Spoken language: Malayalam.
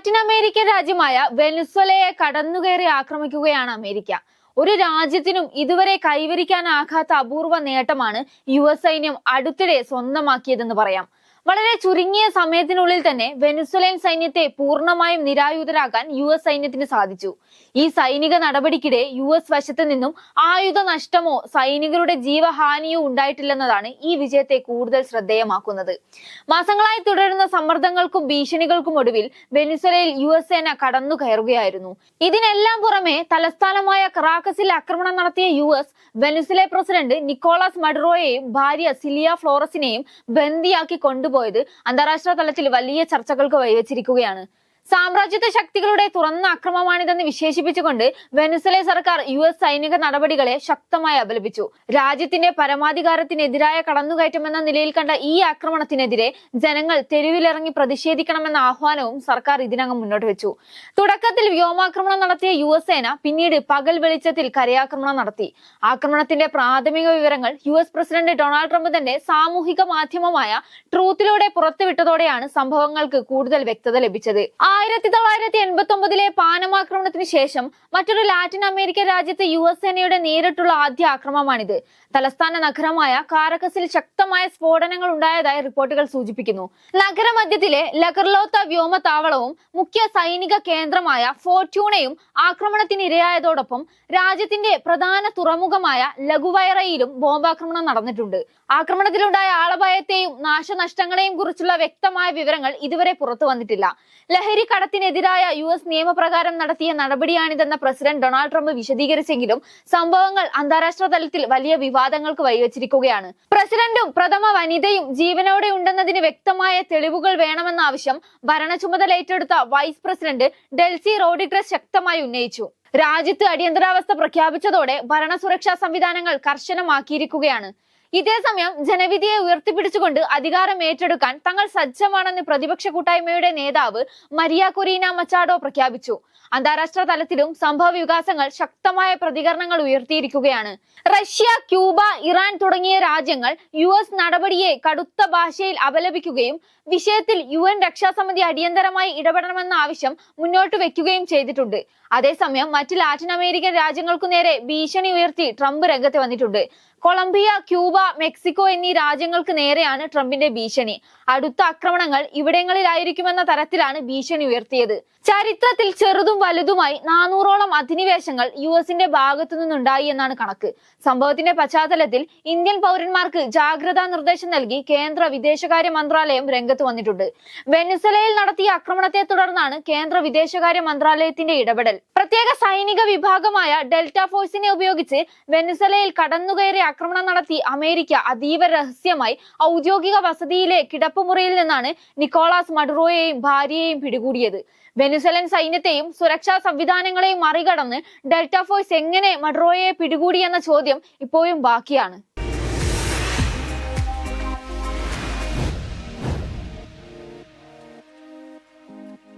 ലാറ്റിൻ അമേരിക്കൻ രാജ്യമായ വെനസ്വലയെ കടന്നുകയറി ആക്രമിക്കുകയാണ് അമേരിക്ക. ഒരു രാജ്യത്തിനും ഇതുവരെ കൈവരിക്കാനാകാത്ത അപൂർവ നേട്ടമാണ് യു എസ് സൈന്യം അടുത്തിടെ സ്വന്തമാക്കിയതെന്ന് പറയാം. വളരെ ചുരുങ്ങിയ സമയത്തിനുള്ളിൽ തന്നെ വെനസ്വലൻ സൈന്യത്തെ പൂർണമായും നിരായുധരാക്കാൻ യു എസ് സൈന്യത്തിന് സാധിച്ചു. ഈ സൈനിക നടപടിക്കിടെ യു എസ് വശത്ത് നിന്നും ആയുധ നഷ്ടമോ സൈനികരുടെ ജീവഹാനിയോ ഉണ്ടായിട്ടില്ലെന്നതാണ് ഈ വിജയത്തെ കൂടുതൽ ശ്രദ്ധേയമാക്കുന്നത്. മാസങ്ങളായി തുടരുന്ന സമ്മർദ്ദങ്ങൾക്കും ഭീഷണികൾക്കും ഒടുവിൽ വെനസ്വലയിൽ യു എസ് സേന കടന്നു കയറുകയായിരുന്നു. ഇതിനെല്ലാം പുറമെ തലസ്ഥാനമായ കറാക്കസിൽ ആക്രമണം നടത്തിയ U S Venezuela president Nicolas മഡുറോയെയും ഭാര്യ സിലിയ ഫ്ലോറസിനെയും ബന്ദിയാക്കി കൊണ്ടുപോയത് അന്താരാഷ്ട്ര തലത്തിൽ വലിയ ചർച്ചകൾക്ക് വഴിവെച്ചിരിക്കുകയാണ്. സാമ്രാജ്യത്വ ശക്തികളുടെ തുറന്ന അക്രമമാണിതെന്ന് വിശേഷിപ്പിച്ചുകൊണ്ട് വെനസുലെ സർക്കാർ യു എസ് സൈനിക നടപടികളെ ശക്തമായി അപലപിച്ചു. രാജ്യത്തിന്റെ പരമാധികാരത്തിനെതിരായ കടന്നുകയറ്റമെന്ന നിലയിൽ കണ്ട ഈ ആക്രമണത്തിനെതിരെ ജനങ്ങൾ തെരുവിലിറങ്ങി പ്രതിഷേധിക്കണമെന്ന ആഹ്വാനവും സർക്കാർ ഇതിനകം മുന്നോട്ട് വെച്ചു. തുടക്കത്തിൽ വ്യോമാക്രമണം നടത്തിയ യു എസ് സേന പിന്നീട് പകൽ വെളിച്ചത്തിൽ കരയാക്രമണം നടത്തി. ആക്രമണത്തിന്റെ പ്രാഥമിക വിവരങ്ങൾ U S president Donald Trump തന്നെ സാമൂഹിക മാധ്യമമായ ട്രൂത്തിലൂടെ പുറത്തുവിട്ടതോടെയാണ് സംഭവങ്ങൾക്ക് കൂടുതൽ വ്യക്തത ലഭിച്ചത്. ആയിരത്തി തൊള്ളായിരത്തി എൺപത്തി ഒമ്പതിലെ പാനമാക്രമണത്തിന് ശേഷം മറ്റൊരു ലാറ്റിൻ അമേരിക്കൻ രാജ്യത്ത് യു എസ് സേനയുടെ നേരിട്ടുള്ള ആദ്യ ആക്രമണമാണിത്. തലസ്ഥാന നഗരമായ കാരക്കസിൽ ശക്തമായ സ്ഫോടനങ്ങൾ ഉണ്ടായതായി റിപ്പോർട്ടുകൾ സൂചിപ്പിക്കുന്നു. നഗരമധ്യത്തിലെ ലഗർലോത്ത വ്യോമതാവളവും മുഖ്യ സൈനിക കേന്ദ്രമായ ഫോർട്യൂണയും ആക്രമണത്തിന് ഇരയായതോടൊപ്പം രാജ്യത്തിന്റെ പ്രധാന തുറമുഖമായ ലഘുവയറയിലും ബോംബാക്രമണം നടന്നിട്ടുണ്ട്. ആക്രമണത്തിലുണ്ടായ ആളപായത്തെയും നാശനഷ്ടങ്ങളെയും കുറിച്ചുള്ള വ്യക്തമായ വിവരങ്ങൾ ഇതുവരെ പുറത്തു വന്നിട്ടില്ല. ലഹരി കടത്തിനെതിരായ യു എസ് നിയമപ്രകാരം നടത്തിയ നടപടിയാണിതെന്ന പ്രസിഡന്റ് ഡൊണാൾഡ് ട്രംപ് വിശദീകരിച്ചെങ്കിലും സംഭവങ്ങൾ അന്താരാഷ്ട്ര തലത്തിൽ വലിയ വിവാദങ്ങൾക്ക് വഴിവെച്ചിരിക്കുകയാണ്. പ്രസിഡന്റും പ്രഥമ വനിതയും ജീവനോടെ ഉണ്ടെന്നതിന് വ്യക്തമായ തെളിവുകൾ വേണമെന്ന ആവശ്യം ഭരണ ചുമതല ഏറ്റെടുത്ത വൈസ് പ്രസിഡന്റ് ഡെൽസി റോഡിഗ്രസ് ശക്തമായി ഉന്നയിച്ചു. രാജ്യത്ത് അടിയന്തരാവസ്ഥ പ്രഖ്യാപിച്ചതോടെ ഭരണസുരക്ഷാ സംവിധാനങ്ങൾ കർശനമാക്കിയിരിക്കുകയാണ്. ഇതേസമയം ജനവിധിയെ ഉയർത്തിപ്പിടിച്ചുകൊണ്ട് അധികാരം ഏറ്റെടുക്കാൻ തങ്ങൾ സജ്ജമാണെന്ന് പ്രതിപക്ഷ കൂട്ടായ്മയുടെ നേതാവ് മരിയ കൊറീന മച്ചാഡോ പ്രഖ്യാപിച്ചു. അന്താരാഷ്ട്ര തലത്തിലും സംഭവ വികാസങ്ങൾ ശക്തമായ പ്രതികരണങ്ങൾ ഉയർത്തിയിരിക്കുകയാണ്. റഷ്യ ക്യൂബ ഇറാൻ തുടങ്ങിയ രാജ്യങ്ങൾ യു എസ് നടപടിയെ കടുത്ത ഭാഷയിൽ അപലപിക്കുകയും വിഷയത്തിൽ യു എൻ രക്ഷാസമിതി അടിയന്തരമായി ഇടപെടണമെന്ന ആവശ്യം മുന്നോട്ട് വെക്കുകയും ചെയ്തിട്ടുണ്ട്. അതേസമയം മറ്റ് ലാറ്റിൻ അമേരിക്കൻ രാജ്യങ്ങൾക്കു നേരെ ഭീഷണി ഉയർത്തി ട്രംപ് രംഗത്ത് വന്നിട്ടുണ്ട്. കൊളംബിയ ക്യൂബ മെക്സിക്കോ എന്നീ രാജ്യങ്ങൾക്ക് നേരെയാണ് ട്രംപിന്റെ ഭീഷണി. അടുത്ത ആക്രമണങ്ങൾ ഇവിടങ്ങളിലായിരിക്കുമെന്ന തരത്തിലാണ് ഭീഷണി ഉയർത്തിയത്. ചരിത്രത്തിൽ ചെറുതും വലുതുമായി നാനൂറോളം അധിനിവേശങ്ങൾ യു എസിന്റെ ഭാഗത്തു നിന്നുണ്ടായി എന്നാണ് കണക്ക്. സംഭവത്തിന്റെ പശ്ചാത്തലത്തിൽ ഇന്ത്യൻ പൗരന്മാർക്ക് ജാഗ്രതാ നിർദ്ദേശം നൽകി കേന്ദ്ര വിദേശകാര്യ മന്ത്രാലയം രംഗത്ത് വന്നിട്ടുണ്ട്. വെനിസലയിൽ നടത്തിയ ആക്രമണത്തെ തുടർന്നാണ് കേന്ദ്ര വിദേശകാര്യ മന്ത്രാലയത്തിന്റെ ഇടപെടൽ. പ്രത്യേക സൈനിക വിഭാഗമായ ഡെൽറ്റ ഫോഴ്സിനെ ഉപയോഗിച്ച് വെനിസലയിൽ കടന്നുകയറി ആക്രമണം നടത്തി അമേരിക്ക അതീവ രഹസ്യമായി ഔദ്യോഗിക വസതിയിലെ കിടപ്പുമുറിയിൽ നിന്നാണ് നിക്കോളാസ് മഡുറോയെയും ഭാര്യയെയും പിടികൂടിയത്. വെനുസലൻ സൈന്യത്തെയും സുരക്ഷാ സംവിധാനങ്ങളെയും മറികടന്ന് ഡെൽറ്റ ഫോഴ്സ് എങ്ങനെ മഡുറോയെ പിടികൂടിയെന്ന ചോദ്യം ഇപ്പോഴും ബാക്കിയാണ്.